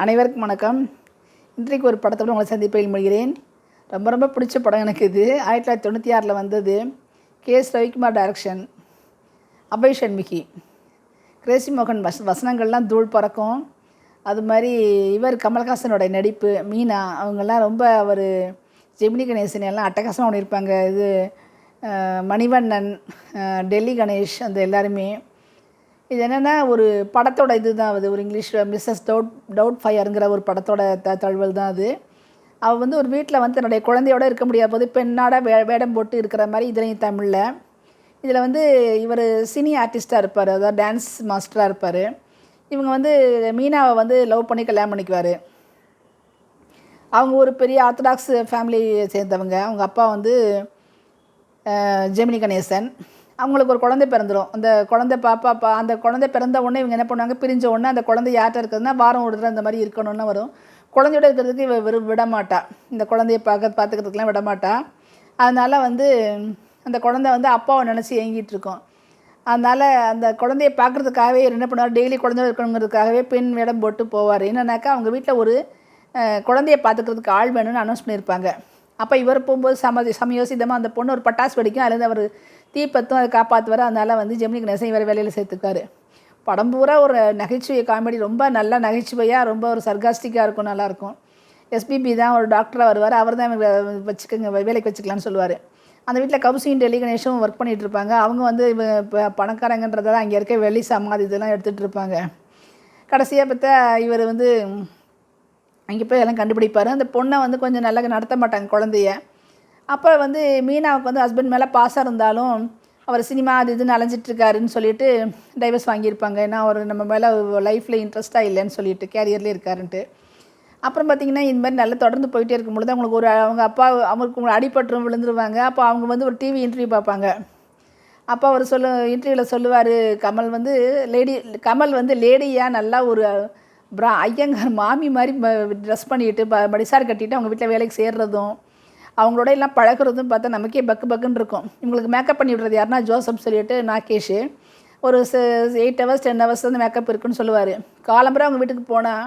அனைவருக்கும் வணக்கம். இன்றைக்கு ஒரு படத்தோடு உங்களை சந்திப்பதில் மொழிகிறேன் ரொம்ப ரொம்ப பிடிச்ச படம் எனக்கு இது. ஆயிரத்தி தொள்ளாயிரத்தி தொண்ணூற்றி ஆறில் வந்தது. K S Ravikumar direction Avvai Shanmugi. Crazy மோகன் வச வசனங்கள்லாம் தூள் பறக்கும். அது மாதிரி இவர் கமல்ஹாசனோட நடிப்பு மீனா அவங்கெல்லாம் ரொம்ப அவர் ஜெமினி கணேசன் எல்லாம் அட்டகாசமாக இருப்பாங்க இது மணிவண்ணன் டெல்லி கணேஷ் அந்த எல்லாருமே. இது என்னென்னா ஒரு படத்தோட இது தான் அது. ஒரு இங்கிலீஷில் மிஸ்ஸஸ் டவுட் டவுட் ஃபயருங்கிற ஒரு படத்தோட த தழுவல் தான் அது. அவள் வந்து ஒரு வீட்டில் வந்து தன்னுடைய குழந்தையோட இருக்க முடியாத போது பெண்ணாட வே வேடம் போட்டு இருக்கிற மாதிரி இதுலையும் தமிழில். இதில் வந்து இவர் சினி ஆர்டிஸ்ட்டாக இருப்பார். அதாவது டான்ஸ் மாஸ்டராக இருப்பார். இவங்க வந்து மீனாவை வந்து லவ் பண்ணி கல்யாணம் பண்ணிக்குவார். அவங்க ஒரு பெரிய ஆர்த்தடாக்ஸ் ஃபேமிலியை சேர்ந்தவங்க. அவங்க அப்பா வந்து ஜெமினி கணேசன். அவங்களுக்கு ஒரு குழந்தை பிறந்துடும் அந்த குழந்தை பாப்பா பா அந்த குழந்தை பிறந்த உடனே இவங்க என்ன பண்ணுவாங்க? பிரிஞ்ச உடனே அந்த குழந்தை யார்கிட்ட இருக்குதுன்னா வாரம் ஒரு தடவை அந்த மாதிரி இருக்கணும்னு வரும். குழந்தையோட இருக்கிறதுக்கு இவ விரு விடமாட்டா. இந்த குழந்தைய பார்க்க பார்த்துக்கிறதுக்குலாம் விடமாட்டா. அதனால் வந்து அந்த குழந்தை வந்து அப்பாவை நினச்சி ஏங்கிட்டு இருக்கோம். அதனால் அந்த குழந்தைய பார்க்குறதுக்காகவே என்ன பண்ணுவார்? டெய்லி குழந்தையோட இருக்கணுங்கிறதுக்காகவே பெண் வேடம் போட்டு போவார். என்னன்னாக்கா அவங்க வீட்டில் ஒரு குழந்தைய பார்த்துக்கிறதுக்கு ஆள் வேணும்னு அனௌன்ஸ் பண்ணியிருப்பாங்க. அப்போ இவர் போகும்போது சம சமயோசிதமாக அந்த பொண்ணு ஒரு பட்டாசு வெடிக்கும். அதுலேருந்து அவர் தீப்பத்தும் அதை காப்பாற்றுவார் அதனால் வந்து ஜெமினி கணேசன் இவர் வேலையில் சேர்த்துக்காரு படம் பூரா ஒரு நகைச்சுவை காமெடி. ரொம்ப நல்லா நகைச்சுவையாக ரொம்ப ஒரு சர்காஸ்டிக்காக இருக்கும் நல்லாயிருக்கும் எஸ்பிபி தான் ஒரு டாக்டராக வருவார். அவர் தான் வச்சுக்கோங்க வேலைக்கு வச்சுக்கலான்னு சொல்லுவார். அந்த வீட்டில் கவுசியும் டெல்லி கணேஷும் ஒர்க் பண்ணிகிட்டு இருப்பாங்க. அவங்க வந்து இப்போ பணக்காரங்கன்றதால அங்கே இருக்க வெள்ளி சமாதி இதெல்லாம் எடுத்துகிட்டு இருப்பாங்க. கடைசியாக பார்த்தா இவர் வந்து அங்கே போய் எல்லாம் கண்டுபிடிப்பார். அந்த பொண்ணை வந்து கொஞ்சம் நல்லா நடத்த மாட்டாங்க குழந்தைய. அப்போ வந்து மீனாவுக்கு வந்து ஹஸ்பண்ட் மேலே பாசம் இருந்தாலும் அவர் சினிமா அது இதுன்னு அலைஞ்சிட்ருக்காருன்னு சொல்லிட்டு டைவர்ஸ் வாங்கியிருப்பாங்க. ஏன்னா அவர் நம்ம மேலே லைஃப்பில் இன்ட்ரெஸ்ட்டாக இல்லைன்னு சொல்லிட்டு கேரியர்லேயே இருக்காருன்ட்டு. அப்புறம் பார்த்திங்கன்னா இந்த மாதிரி நல்லா தொடர்ந்து போயிட்டே இருக்கும் பொழுது அவங்களுக்கு ஒரு அவங்க அப்பா அவங்களுக்கு அடிபட்டுரும் விழுந்துருவாங்க. அப்போ அவங்க வந்து ஒரு டிவி இன்டர்வியூ பார்ப்பாங்க. அப்போ அவர் சொல்லு இன்டர்வியூவில் சொல்லுவார் கமல் வந்து லேடி கமல் வந்து லேடியாக நல்லா ஒரு பிரா ஐயங்கார் மாமி மாதிரி ட்ரெஸ் பண்ணிட்டு ப மடிசார் கட்டிட்டு அவங்க வீட்டில் வேலைக்கு சேர்றதும் அவங்களோட எல்லாம் பழகுறதும் பார்த்தா நமக்கே பக்கு பக்குன்னு இருக்கும். இவங்களுக்கு மேக்கப் பண்ணி விடுறது யாருன்னா ஜோசப் சொல்லிட்டு நாகேஷ். ஒரு எயிட் ஹவர்ஸ் டென் ஹவர்ஸ் வந்து மேக்கப் இருக்குன்னு சொல்லுவார். காலம்பரம் அவங்க வீட்டுக்கு போனால்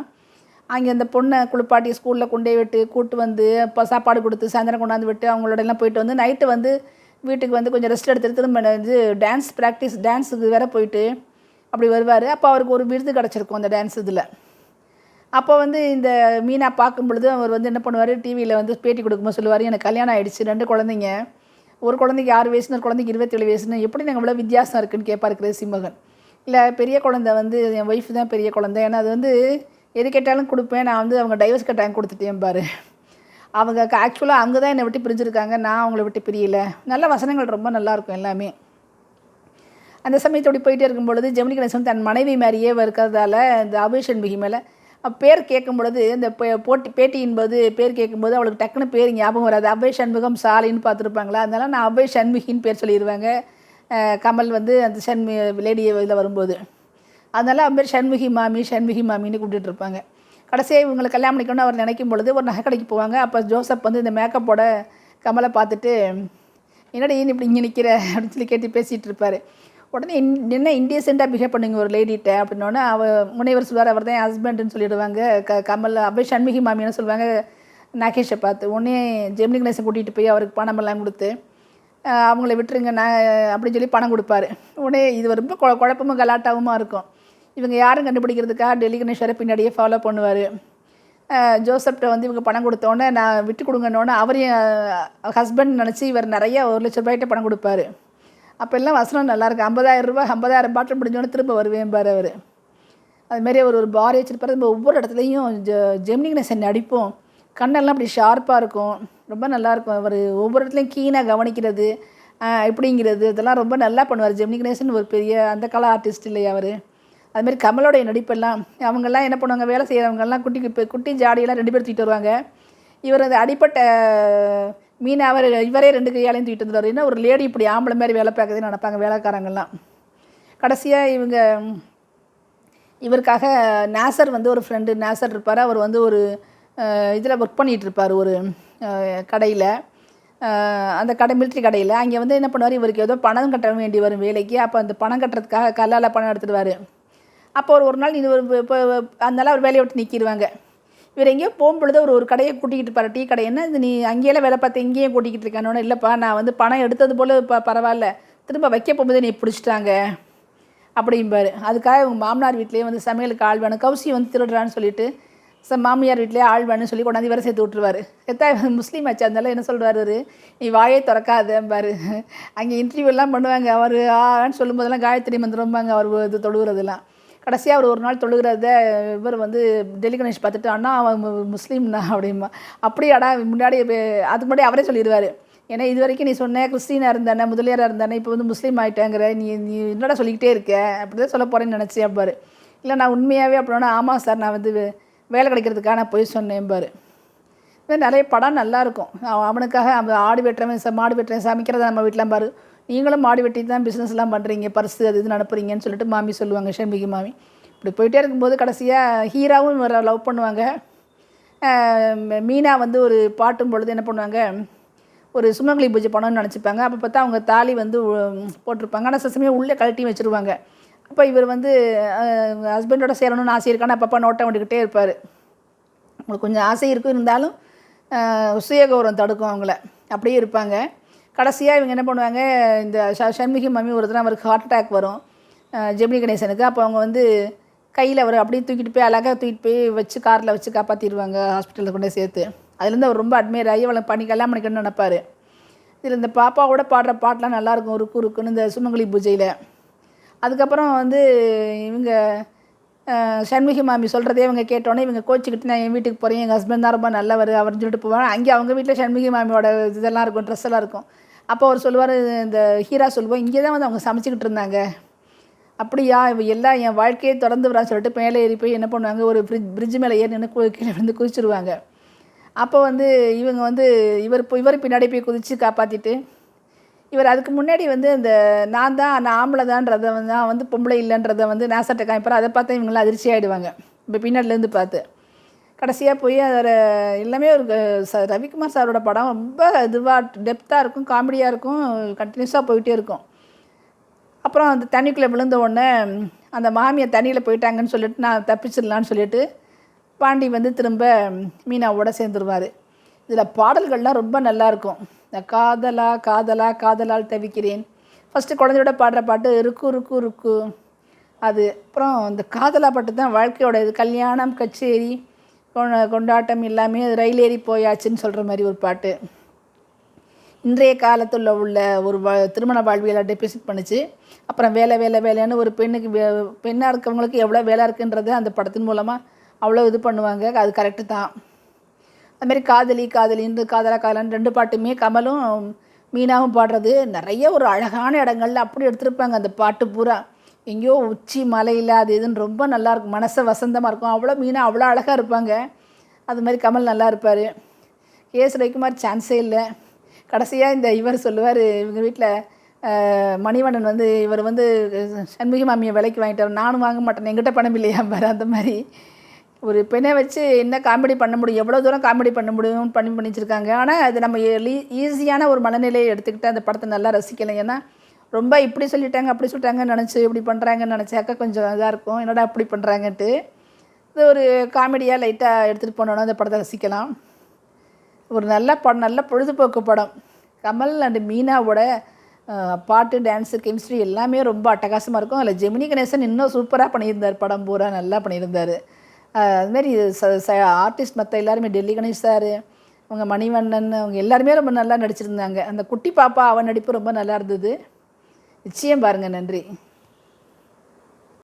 அங்கே அந்த பொண்ணை குளிப்பாட்டி ஸ்கூலில் கொண்டே விட்டு கூட்டு வந்து இப்போ சாப்பாடு கொடுத்து சாயந்தரம் கொண்டாந்து விட்டு அவங்களோட எல்லாம் போயிட்டு வந்து நைட்டு வந்து வீட்டுக்கு வந்து கொஞ்சம் ரெஸ்ட் எடுத்துட்டு திரும்ப வந்து டான்ஸ் ப்ராக்டிஸ் டான்ஸுக்கு வேற போயிட்டு அப்படி வருவார். அப்போ அவருக்கு ஒரு விருது கிடச்சிருக்கும் அந்த டான்ஸ் இதில். அப்போ வந்து இந்த மீனா பார்க்கும் பொழுது அவர் வந்து என்ன பண்ணுவார்? டிவியில் வந்து பேட்டி கொடுக்கும்போது சொல்லுவார் எனக்கு கல்யாணம் ஆகிடுச்சு ரெண்டு குழந்தைங்க. ஒரு குழந்தைக்கு ஆறு வயசுன்னு ஒரு குழந்தைக்கு இருபத்தேழு வயசுன்னு. எப்படி நாங்கள் இவ்வளோ வித்தியாசம் இருக்குன்னு கேட்பார் கிரேசி மகன் இல்லை பெரிய குழந்தை வந்து என் ஒய்ஃப் தான் பெரிய குழந்தை. ஏன்னா அது வந்து எது கேட்டாலும் கொடுப்பேன். நான் வந்து அவங்க டைவர்ஸ் கட்டாயம் கொடுத்துட்டேன் பாரு. அவங்க ஆக்சுவலாக அவங்க தான் என்னை விட்டு பிரிஞ்சிருக்காங்க. நான் அவங்கள விட்டு பிரியல. நல்ல வசனங்கள் ரொம்ப நல்லாயிருக்கும் எல்லாமே. அந்த சமயத்தோடு போயிட்டே இருக்கும் பொழுது ஜெமினி கணேசன் தன் மனைவி மாதிரியே இருக்கிறதால இந்த அபிஷன் மிகி மேலே பேர் கேட்கும் பொழுது இந்த பே- போட்டி பேட்டியின் போது பேர் கேட்கும்போது அவளுக்கு டக்குன்னு பேர் ஞாபகம் வராது. அபய் சண்முகம் சாலின்னு பார்த்துருப்பாங்களா? அதனால் நான் அபய் சண்முகின்னு பேர் சொல்லிடுவாங்க. கமல் வந்து அந்த சண்மி லேடி இதில் வரும்போது. அதனால் அவன் பேர் சண்முகி மாமி சண்முகி மாமின்னு கூப்பிட்டுட்டு இருப்பாங்க கடைசியாக இவங்களை கல்யாணம் பண்ணிக்கணும்னு அவர் நினைக்கும் பொழுது ஒரு நகை கடைக்கு போவாங்க. அப்போ ஜோசப் வந்து இந்த மேக்கப்போட கமலை பார்த்துட்டு என்னடி ஏன் இப்படி இங்கே நிற்கிற அப்படின்னு சொல்லி கேட்டு பேசிகிட்டு இருப்பார் உடனே இன்- என்ன இன்டீசெண்டாக பிஹேவ் பண்ணுங்க ஒரு லேடிகிட்ட அப்படின்னோடனே அவ முனைவர் சொல்வார் அவர் தான் ஹஸ்பண்டுன்னு சொல்லிடுவாங்க. க கமல் அப்படியே சண்முகி மாமின்னு சொல்லுவாங்க நாகேஷை பார்த்து. உடனே ஜெமினி கணேசன் கூட்டிகிட்டு போய் அவருக்கு பணமெல்லாம் கொடுத்து அவங்கள விட்டுருங்க நான் அப்படின்னு சொல்லி பணம் கொடுப்பாரு. உடனே இது ரொம்ப குழ குழப்பமும் கலாட்டாவுமா இருக்கும். இவங்க யாரும் கண்டுபிடிக்கிறதுக்காக டெல்லி கணேஸ்வரை பின்னாடியே ஃபாலோ பண்ணுவார். ஜோசப்ட்ட வந்து இவங்க பணம் கொடுத்தோன்னே நான் விட்டு கொடுங்கன்னோடனே அவரையும் ஹஸ்பண்ட் நினச்சி இவர் நிறைய ஒரு லட்ச ரூபாய்கிட்ட பணம் கொடுப்பாரு. அப்போல்லாம் வசனம் நல்லாயிருக்கு. ஐம்பதாயிரம் ரூபாய் ஐம்பதாயிரம் பாட்டில் முடிஞ்சோடனே திரும்ப வருவேன் பாரு அவர். அதுமாரி அவர் ஒரு பாரி வச்சுருப்பாரு. நம்ம ஒவ்வொரு இடத்துலையும் ஜெ ஜெமினி கணேசன் நடிப்போம் கண்ணெல்லாம் அப்படி ஷார்ப்பாக இருக்கும். ரொம்ப நல்லாயிருக்கும் அவர் ஒவ்வொரு இடத்துலையும் கீனாக கவனிக்கிறது இப்படிங்கிறது இதெல்லாம் ரொம்ப நல்லா பண்ணுவார். ஜெமினி கணேசன் ஒரு பெரிய அந்த கலா ஆர்டிஸ்ட் இல்லையா அவர். அதுமாரி கமலோடைய நடிப்பெல்லாம் அவங்கெல்லாம் என்ன பண்ணுவாங்க வேலை செய்கிறவங்கெல்லாம் குட்டி குட்டி- குட்டி ஜாடியெல்லாம் ரெண்டு பேர் தூக்கிட்டு வருவாங்க. இவர் அந்த அடிப்பட்ட மீனாவை இவரே ரெண்டு கையாலையும் தூக்கிட்டு வந்துடுவார். என்ன ஒரு லேடி இப்படி ஆம்பளை மாதிரி வேலை பார்க்குதுன்னு நினைப்பாங்க வேலைக்காரங்கெல்லாம் கடைசியாக இவங்க இவருக்காக நேசர் வந்து ஒரு ஃப்ரெண்டு நேசர் இருப்பார். அவர் வந்து ஒரு இதில் ஒர்க் பண்ணிகிட்டு இருப்பார் ஒரு கடையில். அந்த கடை மிலிட்ரி கடையில். அங்கே வந்து என்ன பண்ணுவார் இவருக்கு ஏதோ பணம் கட்ட வேண்டி வரும் வேலைக்கு. அப்போ அந்த பணம் கட்டுறதுக்காக கல்லால் பணம் எடுத்துடுவார் அப்போ ஒரு ஒரு நாள் இது ஒரு இப்போ அதனால அவர் வேலையை விட்டு நிற்கிடுவாங்க இவர் எங்கேயோ போகும்பொழுது ஒரு ஒரு கடையை கூட்டிக்கிட்டு போகிற டீ கடை. என்ன இது நீ அங்கேயெல்லாம் வேலை பார்த்து இங்கேயும் கூட்டிக்கிட்டு இருக்கானோன்னு இல்லைப்பா நான் வந்து பணம் எடுத்தது போல் இப்போ பரவாயில்ல. திரும்ப வைக்க போகும்போது நீ பிடிச்சிட்டாங்க. அப்படிம்பாரு. அதுக்காக இவங்க மாமனார் வீட்லேயே வந்து சமையலுக்கு ஆள் வேணும். கௌசி வந்து திருடுறான்னு சொல்லிட்டு ச மாமியார் வீட்லேயே ஆள் வேணும்னு சொல்லி கொண்டாந்து இவரை சேர்த்து விட்டுருவார். எத்தா முஸ்லீம் ஆச்சு அதனால என்ன சொல்கிறாரு நீ வாயே திறக்காதம்பாரு அங்கே இன்டர்வியூலாம் பண்ணுவாங்க. அவர் ஆன்னு சொல்லும்போதெல்லாம் காயத்ரி மந்திரம்பாங்க. அவர் இது தொழுகிறதெல்லாம் கடைசியாக அவர் ஒரு நாள் தொழுகிறத இவர் வந்து டெல்லி கணேஷ் பார்த்துட்டு அண்ணா அவன் முஸ்லீம்னா அப்படிமா அப்படியாடா முன்னாடி அதுக்கு முன்னாடி அவரே சொல்லிடுவார். ஏன்னா இது வரைக்கும் நீ சொன்ன கிறிஸ்டினாக இருந்தானே முதலியாராக இருந்தானே இப்போ வந்து முஸ்லீம் ஆகிட்டேங்கிற நீ நீ என்னடா சொல்லிக்கிட்டே இருக்க? அப்படி தான் சொல்ல போகிறேன்னு நினச்சி அப்பாரு இல்லை நான் உண்மையாகவே அப்படின்னா ஆமாம் சார் நான் வந்து வே- வேலை கிடைக்கிறதுக்காக நான் போய் சொன்னேன் பாரு இது நிறைய படம் நல்லாயிருக்கும் அவனுக்காக அவன் ஆடு வெட்டுறவன் ச- மாடு வெட்டுறவன் சமைக்கிறத நம்ம வீட்டில் பாரு. நீங்களும் மாடி வெட்டி தான் பிஸ்னஸ்லாம் பண்ணுறீங்க பர்ஸு அது இது அனுப்புறீங்கன்னு சொல்லிட்டு மாமி சொல்லுவாங்க ஷண்மிகி மாமி. இப்படி போயிட்டே இருக்கும்போது கடைசியாக ஹீராவும் வர லவ் பண்ணுவாங்க. மீனா வந்து ஒரு பாட்டும் பொழுது என்ன பண்ணுவாங்க ஒரு சுமங்கலி பூஜை பண்ணணும்னு நினச்சிப்பாங்க. அப்போ பார்த்தா அவங்க தாலி வந்து போட்டிருப்பாங்க. ஆனால் சில உள்ளே கழட்டி வச்சுருவாங்க. அப்போ இவர் வந்து ஹஸ்பண்டோட சேரணும்னு ஆசை இருக்கான்னு அப்பப்போ நோட்டை விட்டுக்கிட்டே இருப்பார். உங்களுக்கு கொஞ்சம் ஆசை இருக்கும் இருந்தாலும் சுயகௌரவம் தடுக்கும் அவங்கள. அப்படியே இருப்பாங்க. கடைசியாக இவங்க என்ன பண்ணுவாங்க இந்த ஷ ஷண்முகி மம்மி ஒரு தடவை அவருக்கு ஹார்ட் அட்டாக் வரும். ஜெமினி கணேசனுக்கு. அப்போ அவங்க வந்து கையில் அவர் அப்படியே தூக்கிட்டு போய் அழகாக தூக்கிட்டு போய் வச்சு காரில் வச்சு காப்பாற்றிடுவாங்க ஹாஸ்பிட்டலில் கொண்டு சேர்த்து. அதுலேருந்து அவர் ரொம்ப அட்மையர் ஆகி அவளை பண்ணி கல்யாணம் பண்ணிக்கணும்னு நினப்பார். இதில் இந்த பாப்பாவோட பாடுற பாட்டெலாம் நல்லாயிருக்கும் ருக்கு ருக்குன்னு இந்த சுமங்கலி பூஜையில். அதுக்கப்புறம் வந்து இவங்க சண்முகி மாமி சொல்கிறதே இவங்க கேட்டோன்னே இவங்க கோச்சிக்கிட்டு நான் என் வீட்டுக்கு போகிறேன் எங்கள் ஹஸ்பண்ட் தான் ரொம்ப நல்லவர் அவர்னு சொல்லிட்டு போவாங்க. அங்கே அவங்க வீட்டில் சண்முகி மாமியோட இதெல்லாம் இருக்கும் ட்ரெஸ் எல்லாம் இருக்கும். அப்போ அவர் சொல்லுவார் இந்த ஹீரா சொல்லுவோம் இங்கே தான் வந்து அவங்க சமைச்சிக்கிட்டு இருந்தாங்க. அப்படியா இவ எல்லாம் என் வாழ்க்கையை தொடர்ந்து வரான்னு சொல்லிட்டு மேலே ஏறி போய் என்ன பண்ணுவாங்க ஒரு ஃப்ரிட்ஜ் பிரிட்ஜ் மேலே ஏறி நின்று கீழே வந்து குதிச்சிருவாங்க. அப்போ வந்து இவங்க வந்து இவர் இப்போ இவர் பின்னாடி போய் குதித்து காப்பாற்றிட்டு இவர் அதுக்கு முன்னாடி வந்து இந்த நான் தான் நான் ஆம்பளை தான்றதை வந்து நான் வந்து பொம்பளை இல்லைன்றதை வந்து நேசட்டை காமிப்பார். அதை பார்த்தா இவங்களாம் அதிர்ச்சி ஆகிடுவாங்க இப்போ பின்னாடிலேருந்து பார்த்து. கடைசியாக போய் அதில் எல்லாமே ஒரு ச ரவிக்குமார் சாரோட படம் ரொம்ப இதுவாக டெப்த்தாக இருக்கும் காமெடியாக இருக்கும் கண்டினியூஸாக போயிட்டே இருக்கும். அப்புறம் அந்த தண்ணிக்குள்ளே விழுந்த உடனே அந்த மாமியை தண்ணியில் போயிட்டாங்கன்னு சொல்லிட்டு நான் தப்பிச்சிடலான்னு சொல்லிட்டு பாண்டி வந்து திரும்ப மீனாவோட சேர்ந்துருவார். இதில் பாடல்கள்லாம் ரொம்ப நல்லா இருக்கும். இந்த காதலா காதலா காதலால் தவிக்கிறேன். ஃபஸ்ட்டு குழந்தையோட பாடுற பாட்டு ருக்கு இருக்கு இருக்கு அது. அப்புறம் இந்த காதலா பாட்டு தான் வாழ்க்கையோட இது. கல்யாணம் கச்சேரி கொண்டாட்டம் எல்லாமே ரயில் ஏறி போயாச்சுன்னு சொல்கிற மாதிரி ஒரு பாட்டு. இன்றைய காலத்தில் உள்ள ஒரு திருமண வாழ்வியலை டெபிசிட் பண்ணிச்சு. அப்புறம் வேலை வேலை வேலைன்னு ஒரு பெண்ணுக்கு வே பெண்ணாக இருக்கவங்களுக்கு எவ்வளோ வேலை இருக்குன்றது அந்த படத்தின் மூலமாக அவ்வளோ இது பண்ணுவாங்க. அது கரெக்டு தான். அதுமாரி காதலி காதலின்னு காதலா காதலான்னு ரெண்டு பாட்டுமே கமலும் மீனாவும் பாடுறது. நிறைய ஒரு அழகான இடங்கள்ல அப்படி எடுத்திருப்பாங்க அந்த பாட்டு பூரா. எங்கேயோ உச்சி மலையில் அது இதுன்னு ரொம்ப நல்லா இருக்கும். மனசை வசந்தமாக இருக்கும். அவ்வளோ மீனா அவ்வளோ அழகாக இருப்பாங்க. அது மாதிரி கமல் நல்லா இருப்பார். கேஸ் ரவிக்குமார் சான்ஸே இல்லை. கடைசியாக இந்த இவர் சொல்லுவார் இவங்க வீட்டில் மணிவண்ணன் வந்து இவர் வந்து சண்முகி மாமியை விலைக்கு வாங்கிட்டார். நானும் வாங்க மாட்டேன் எங்கிட்ட பணம் இல்லையா பாரு அந்த மாதிரி. ஒரு பெண்ணை வச்சு என்ன காமெடி பண்ண முடியும்? எவ்வளோ தூரம் காமெடி பண்ண முடியும்? பண்ணி பண்ணி வச்சுருக்காங்க ஆனால் அது நம்ம ஈஸியான ஒரு மனநிலையை எடுத்துக்கிட்டு அந்த படத்தை நல்லா ரசிக்கலாம் ஏன்னா ரொம்ப இப்படி சொல்லிட்டாங்க அப்படி சொல்லிட்டாங்கன்னு நினச்சி இப்படி பண்ணுறாங்கன்னு நினச்சாக்கா கொஞ்சம் இதாக இருக்கும். என்னடா அப்படி பண்ணுறாங்கன்ட்டு இது ஒரு காமெடியாக லைட்டாக எடுத்துகிட்டு போனோன்னா அந்த படத்தை ரசிக்கலாம். ஒரு நல்ல படம் நல்ல பொழுதுபோக்கு படம். கமல் அண்டு மீனாவோட பாட்டு டான்ஸு கெமிஸ்ட்ரி எல்லாமே ரொம்ப அட்டகாசமாக இருக்கும். அதில் ஜெமினி கணேசன் இன்னும் சூப்பராக பண்ணியிருந்தார். படம் பூரா நல்லா பண்ணியிருந்தார். அதுமாரி ஆர்டிஸ்ட் மற்ற எல்லாருமே டெல்லி கணேஷ் சார் அவங்க மணிவண்ணன் அவங்க எல்லாருமே ரொம்ப நல்லா நடிச்சிருந்தாங்க. அந்த குட்டி பாப்பா அவன் நடிப்பு ரொம்ப நல்லா இருந்தது. நிச்சயம் பாருங்கள் நன்றி.